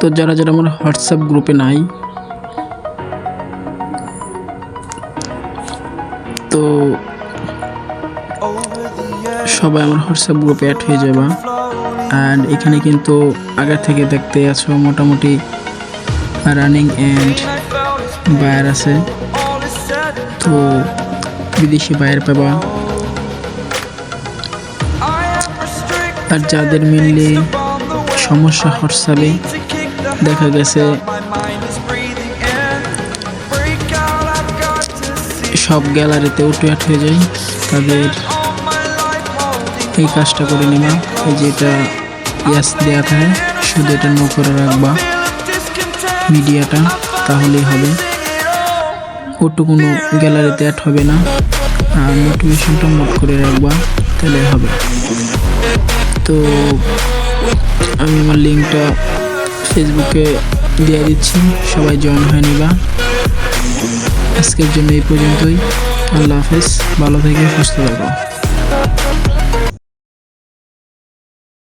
তো যারা যারা আমার হোয়াটসঅ্যাপ গ্রুপে নাই, তো সবাই আমার হোয়াটসঅ্যাপ গ্রুপে অ্যাড হয়ে যাবা। অ্যান্ড এখানে কিন্তু আগে থেকে দেখতে আছো মোটামুটি রানিং অ্যান্ড বায়ার আছে। তো বিদেশি বায়ার পাবা। আর যাদের মিললে সমস্যা হোয়াটসঅ্যাপে দেখা গেছে। সব গ্যালারিতে উঠে আট হয়ে যায়। তাদের এই কাজটা করে নেবা এই যে এটা ইয়াস দেওয়া থাকে, শুধু এটা নো করে রাখবা। মিডিয়াটা, তাহলেই হবে। ওটু কোনো গ্যালারিতে অ্যাড হবে না। আর নোটিফিকেশনটা মোট করে রাখবা তাহলে হবে। তো আমি আমার লিঙ্কটা ফেসবুকে দিয়ে দিচ্ছি। সবাই জয়েন হয়ে নিবা। আজকের জন্য এই পর্যন্তই। আল্লাহ হাফেজ। ভালো থেকে সুস্থ থাকো।